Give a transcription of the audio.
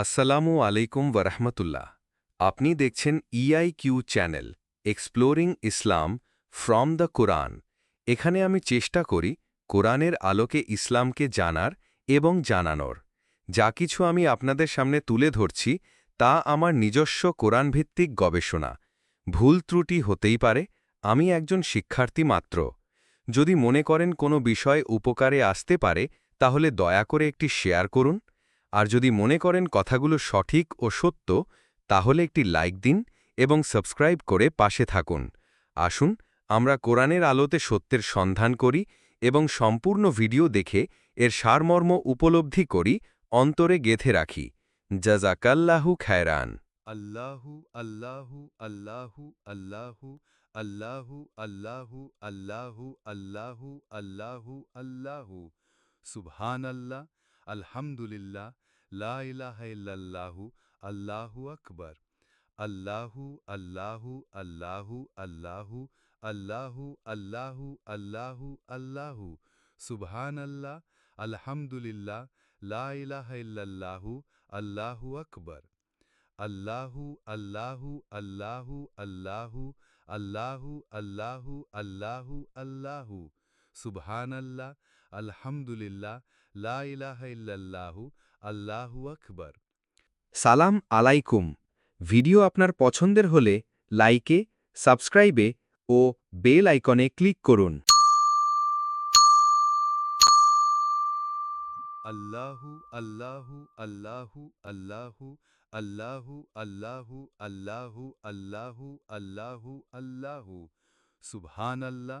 আসসালামু আলাইকুম ওরহমতুল্লাহ আপনি দেখছেন E I Q channel exploring Islam from the Quran এখানে আমি চেষ্টা করি কোরআনের আলোকে ইসলামকে জানার এবং জানানোর। যা কিছু আমি আপনাদের সামনে তুলে ধরছি তা আমার নিজস্ব কোরআনভিত্তিক গবেষণা। ভুল ত্রুটি হতেই পারে, আমি একজন শিক্ষার্থী মাত্র। যদি মনে করেন কোনো বিষয় উপকারে আসতে পারে, তাহলে দয়া করে একটি শেয়ার করুন। আর যদি মনে করেন কথাগুলো সঠিক ও সত্য, তাহলে একটি লাইক দিন এবং সাবস্ক্রাইব করে পাশে থাকুন। আসুন, আমরা কোরআনের আলোতে সত্যের সন্ধান করি এবং সম্পূর্ণ ভিডিও দেখে এর সারমর্ম উপলব্ধি করি, অন্তরে গেথে রাখি। জাজাকাল্লাহু খায়রান। আল্লাহু আল্লাহু আল্লাহু আল্লাহু আল্লাহু আল্লাহু আল্লাহু আল্লাহু আল্লাহু আল্লাহু। সুবহান আল্লাহ আলহামদুলিল্লাহ লা ইলাহা ইল্লাল্লাহু আল্লাহু আকবার আল্লাহু আল্লাহু আল্লাহু আল্লাহু আল্লাহু আল্লাহু আল্লাহু আল্লাহু সুবহান আল্লাহ আলহামদুলিল্লাহ লা ইলাহা ইল্লাল্লাহু আল্লাহু আকবার আল্লাহু আল্লাহু আল্লাহু আল্লাহু আল্লাহু আল্লাহু আল্লাহু আল্লাহু সুবহান আল্লাহ আলহামদুলিল্লাহ, লা ইলাহা ইল্লাল্লাহু, আল্লাহু আকবার। সালাম আলাইকুম। ভিডিও আপনার পছন্দের হলে লাইকে, সাবস্ক্রাইবে ও বেল আইকনে ক্লিক করুন। আল্লাহু আল্লাহু আল্লাহু আল্লাহু আল্লাহু আল্লাহু আল্লাহু আল্লাহু আল্লাহু আল্লাহু। সুবহান আল্লাহ